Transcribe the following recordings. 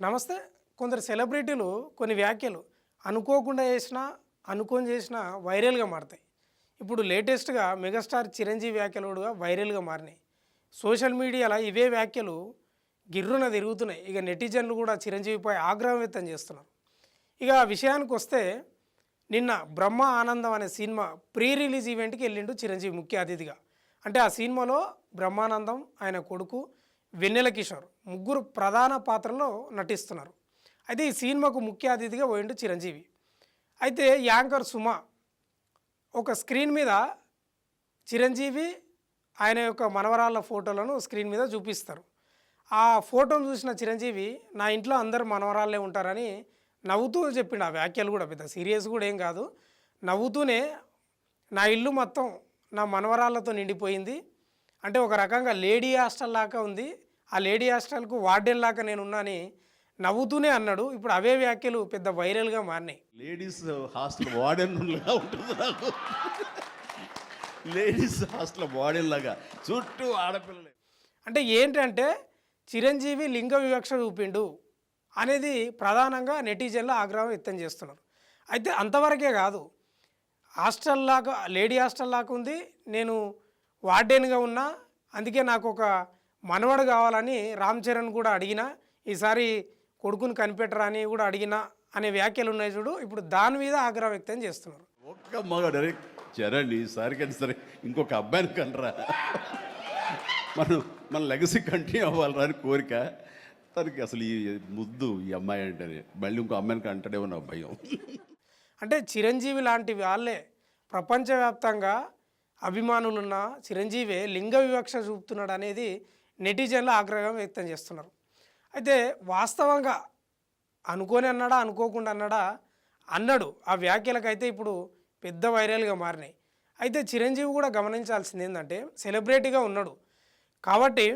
నమస్తే. కొందరు సెలబ్రిటీలు కొన్ని వ్యాఖ్యలు అనుకోకుండా చేసినా అనుకోని చేసినా వైరల్గా మారుతాయి. ఇప్పుడు లేటెస్ట్గా మెగాస్టార్ చిరంజీవి వ్యాఖ్యలు కూడా వైరల్గా మారినాయి. సోషల్ మీడియాలో ఇవే వ్యాఖ్యలు గిర్రున తిరుగుతున్నాయి. ఇక నెటిజన్లు కూడా చిరంజీవిపై ఆగ్రహం వ్యక్తం చేస్తున్నారు. ఇక ఆ విషయానికి వస్తే నిన్న బ్రహ్మ ఆనందం అనే సినిమా ప్రీ రిలీజ్ ఈవెంట్కి వెళ్ళిండు చిరంజీవి ముఖ్య అతిథిగా. అంటే ఆ సినిమాలో బ్రహ్మానందం ఆయన కొడుకు వెన్నెల కిషోర్. ముగ్గురు ప్రధాన పాత్రలో నటిస్తున్నారు. అయితే ఈ సినిమాకు ముఖ్య అతిథిగా పోయిండు చిరంజీవి. అయితే యాంకర్ సుమ ఒక స్క్రీన్ మీద చిరంజీవి ఆయన యొక్క మనవరాళ్ళ ఫోటోలను స్క్రీన్ మీద చూపిస్తారు. ఆ ఫోటోను చూసిన చిరంజీవి నా ఇంట్లో అందరు మనవరాళ్ళే ఉంటారని నవ్వుతూ చెప్పిండు. ఆ వ్యాఖ్యలు కూడా పెద్ద సీరియస్ కూడా ఏం కాదు. నవ్వుతూనే నా ఇల్లు మొత్తం నా మనవరాళ్ళతో నిండిపోయింది. అంటే ఒక రకంగా లేడీ హాస్టల్ లాగా ఉంది. ఆ లేడీ హాస్టల్కు వార్డెన్ లాగా నేను ఉన్నాని నవ్వుతూనే అన్నాడు. ఇప్పుడు అవే వ్యాఖ్యలు పెద్ద వైరల్గా మారినాయి. లేడీస్ హాస్టల్ వార్డెన్ ఉంటుంది నాకు. లేడీస్ హాస్టల్ వార్డెన్ లాగా. చుట్టూ ఆడపిల్లలే. అంటే ఏంటంటే చిరంజీవి లింగ వివక్ష చూపిండు అనేది ప్రధానంగా నెటిజన్లు ఆగ్రహం వ్యక్తం చేస్తున్నారు. అయితే అంతవరకే కాదు హాస్టల్ లాగా లేడీ హాస్టల్ లాగా ఉంది. నేను వార్డెన్గా ఉన్నా అందుకే నాకు ఒక మనవడు కావాలని రామ్ చరణ్ కూడా అడిగిన ఈసారి కొడుకుని కనిపెట్టరా అని కూడా అడిగిన అనే వ్యాఖ్యలు ఉన్నాయి చూడు ఇప్పుడు దాని మీద ఆగ్రహం వ్యక్తం చేస్తున్నారు. ఒక్క మగాడు అరే చరణ్ ఈసారి కానీ సరే ఇంకొక అబ్బాయిని కనరా. మనం మన లెగసీ కంటిన్యూ అవ్వాలరా అని కోరిక. తనకి అసలు ఈ ముద్దు ఈ అమ్మాయి అంటేనే మళ్ళీ ఇంకో అమ్మాయిని కంటాడేమో నా భయం. అంటే చిరంజీవి లాంటి వాళ్ళే ప్రపంచవ్యాప్తంగా అభిమానులున్న చిరంజీవే లింగ వివక్ష చూపుతున్నాడు అనేది నెటిజన్లు ఆగ్రహం వ్యక్తం చేస్తున్నారు. అయితే వాస్తవంగా అనుకోని అన్నాడా అనుకోకుండా అన్నాడా? అన్నాడు. ఆ వ్యాఖ్యలకైతే ఇప్పుడు పెద్ద వైరల్గా మారినాయి. అయితే చిరంజీవి కూడా గమనించాల్సింది ఏంటంటే సెలబ్రిటీగా ఉన్నాడు. కాబట్టి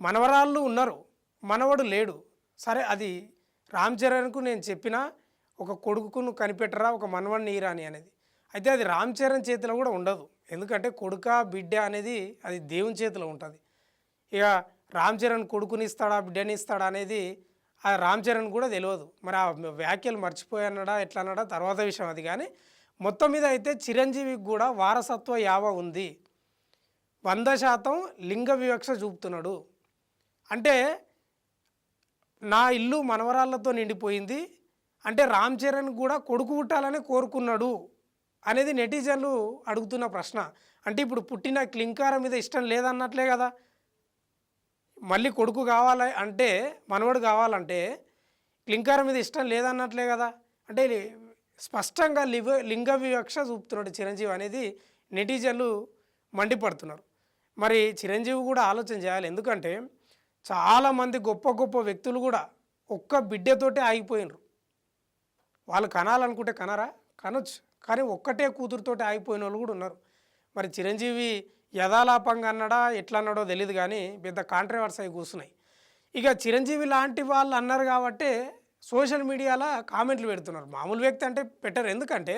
మనవరాళ్ళు ఉన్నారు. మనవడు లేడు. సరే అది రామ్ చరణ్కు నేను చెప్పిన ఒక కొడుకును కనిపెట్టరా ఒక మనవడిని ఇరాని అనేది. అయితే అది రామ్ చరణ్ చేతిలో కూడా ఉండదు. ఎందుకంటే కొడుక బిడ్డ అనేది అది దేవుని చేతిలో ఉంటుంది. ఇక రామ్ చరణ్ కొడుకుని ఇస్తాడా బిడ్డని ఇస్తాడా అనేది ఆ రామ్ చరణ్ కూడా తెలియదు మరి ఆ వ్యాఖ్యలు మర్చిపోయానడా ఎట్లా అన్నాడా తర్వాత విషయం అది. కానీ మొత్తం మీద అయితే చిరంజీవికి కూడా వారసత్వ యావ ఉంది. వంద శాతం లింగ వివక్ష చూపుతున్నాడు. అంటే నా ఇల్లు మనవరాళ్ళతో నిండిపోయింది. అంటే రామ్ చరణ్ కూడా కొడుకు పుట్టాలని కోరుకున్నాడు అనేది నెటిజన్లు అడుగుతున్న ప్రశ్న. అంటే ఇప్పుడు పుట్టిన క్లింకార మీద ఇష్టం లేదన్నట్లే కదా. మళ్ళీ కొడుకు కావాలి అంటే మనవడు కావాలంటే క్లింకార మీద ఇష్టం లేదన్నట్లే కదా. అంటే స్పష్టంగా లివ లింగ వివక్ష చూపుతున్నాడు చిరంజీవి అనేది నెటిజన్లు మండిపడుతున్నారు. మరి చిరంజీవి కూడా ఆలోచన చేయాలి. ఎందుకంటే చాలామంది గొప్ప గొప్ప వ్యక్తులు కూడా ఒక్క బిడ్డతోటే ఆగిపోయినరు. వాళ్ళు కనాలనుకుంటే కనరా కనొచ్చు. కానీ ఒక్కటే కూతురుతోటి ఆగిపోయిన వాళ్ళు కూడా ఉన్నారు. మరి చిరంజీవి యథాలాపంగా అన్నాడా ఎట్లా అన్నాడో తెలియదు కానీ పెద్ద కాంట్రవర్సీ అయి కూర్చున్నాయి. ఇక చిరంజీవి లాంటి వాళ్ళు అన్నారు కాబట్టే సోషల్ మీడియాలో కామెంట్లు పెడుతున్నారు. మామూలు వ్యక్తి అంటే పెట్టరు. ఎందుకంటే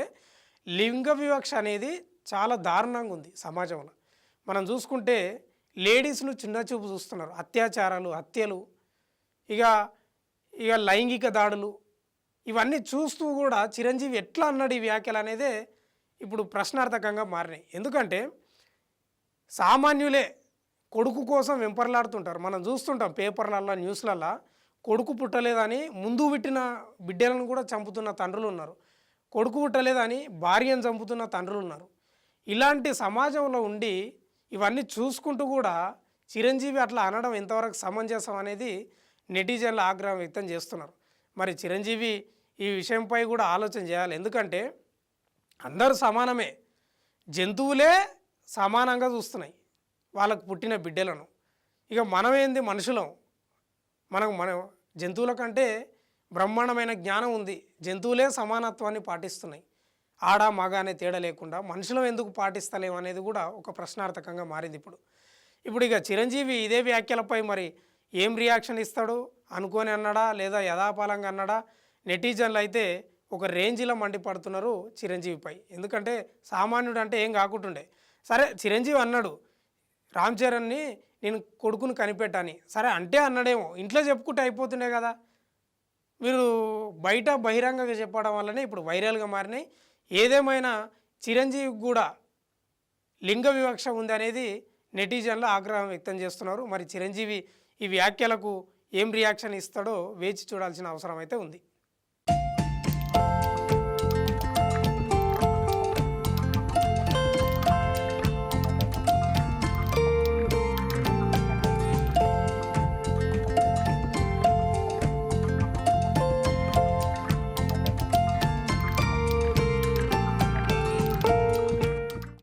లింగ వివక్ష అనేది చాలా దారుణంగా ఉంది సమాజంలో. మనం చూసుకుంటే లేడీస్ను చిన్న చూపు చూస్తున్నారు. అత్యాచారాలు హత్యలు ఇక ఇక లైంగిక దాడులు ఇవన్నీ చూస్తూ కూడా చిరంజీవి ఎట్లా అన్నాడు ఈ వ్యాఖ్యలు అనేదే ఇప్పుడు ప్రశ్నార్థకంగా మారినాయి. ఎందుకంటే సామాన్యులే కొడుకు కోసం వెంపర్లాడుతుంటారు. మనం చూస్తుంటాం పేపర్లల్లో న్యూస్లల్లో కొడుకు పుట్టలేదని ముందు పుట్టిన బిడ్డలను కూడా చంపుతున్న తండ్రులు ఉన్నారు. కొడుకు పుట్టలేదని భార్యను చంపుతున్న తండ్రులు ఉన్నారు. ఇలాంటి సమాజంలో ఉండి ఇవన్నీ చూసుకుంటూ కూడా చిరంజీవి అట్లా అనడం ఎంతవరకు సమంజసం అనేది నెటిజన్లు ఆగ్రహం వ్యక్తం చేస్తున్నారు. మరి చిరంజీవి ఈ విషయంపై కూడా ఆలోచన చేయాలి. ఎందుకంటే అందరూ సమానమే. జంతువులే సమానంగా చూస్తున్నాయి వాళ్ళకు పుట్టిన బిడ్డలను. ఇక మనమేంది మనుషులం? మనకు మన జంతువుల కంటే బ్రహ్మాండమైన జ్ఞానం ఉంది. జంతువులే సమానత్వాన్ని పాటిస్తున్నాయి. ఆడ మగ అనే తేడా లేకుండా మనుషులం ఎందుకు పాటిస్తలేము అనేది కూడా ఒక ప్రశ్నార్థకంగా మారింది ఇప్పుడు. ఇప్పుడు ఇక చిరంజీవి ఇదే వ్యాఖ్యలపై మరి ఏం రియాక్షన్ ఇస్తాడు? అనుకోని అన్నాడా? లేదా యథాపాలంగా అన్నాడా? నెటిజన్లు అయితే ఒక రేంజ్లో మండిపడుతున్నారు చిరంజీవిపై. ఎందుకంటే సామాన్యుడు అంటే ఏం కాకుంటుండే. సరే చిరంజీవి అన్నాడు రామ్ చరణ్ని నేను కొడుకుని కనిపెట్టాని. సరే అంటే అన్నాడేమో ఇంట్లో చెప్పుకుంటే అయిపోతుండే కదా. వీరు బయట బహిరంగంగా చెప్పడం వల్లనే ఇప్పుడు వైరల్గా మారినాయి. ఏదేమైనా చిరంజీవి కూడా లింగ వివక్ష ఉందనేది నెటిజన్లు ఆగ్రహం వ్యక్తం చేస్తున్నారు. మరి చిరంజీవి ఈ వ్యాఖ్యలకు ఏం రియాక్షన్ ఇస్తాడో వేచి చూడాల్సిన అవసరం అయితే ఉంది.